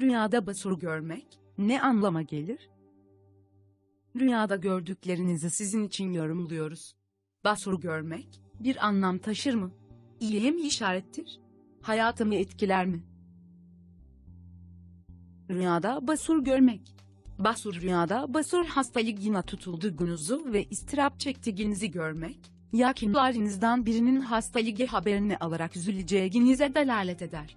Rüyada basur görmek ne anlama gelir? Rüyada gördüklerinizi sizin için yorumluyoruz. Basur görmek bir anlam taşır mı? İyiye mi işarettir? Hayatımı etkiler mi? Rüyada basur görmek. Basur rüyada basur hastalığına tutulduğunuzu ve istirap çektiğinizi görmek, yakınlarınızdan birinin hastalığı haberini alarak üzüleceğinize delalet eder.